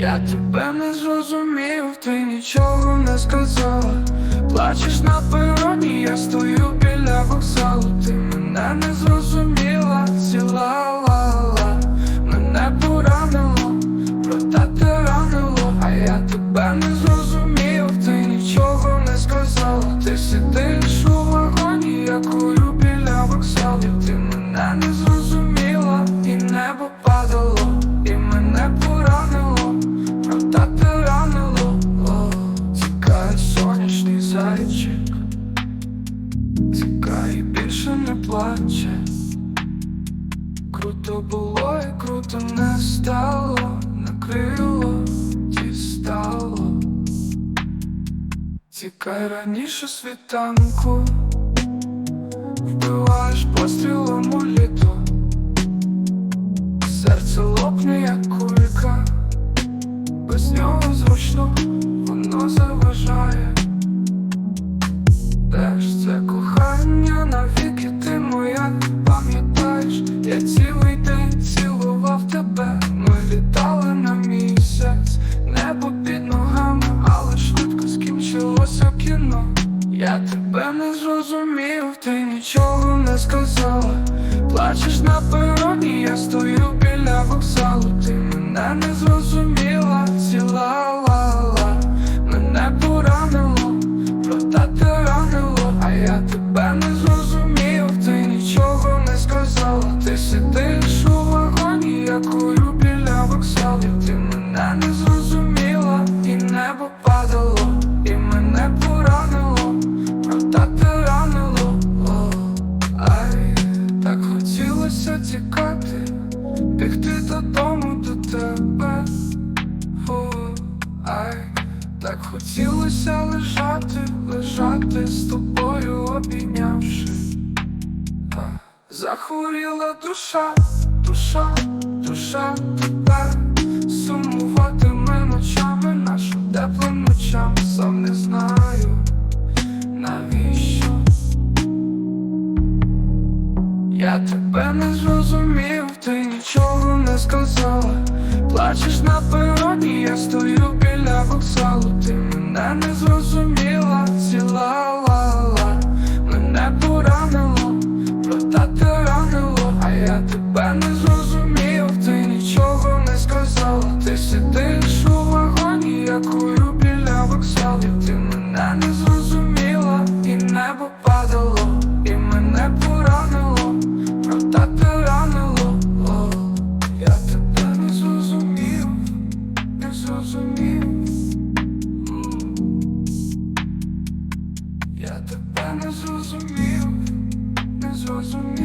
Я тебе не зрозумів, ти нічого не сказала. Плачеш на пероні, я стою біля вокзалу, ти мене не зрозуміла, ціла лала, мене поранило, проте ти ранило, а я тебе не зрозумів. час Круто було і круто не стало, накрило дістало, тікай раніше світанку. yet. так поранило, о, ай, так хотілося тікати, бігти додому до тебе, о, ай, так хотілося лежати, лежати з тобою, обійнявши, Захворіла душа, душа, душа тепер. Я тебе не зрозумів, ти нічого не сказала. Плачеш на пероні, я стою. Soy su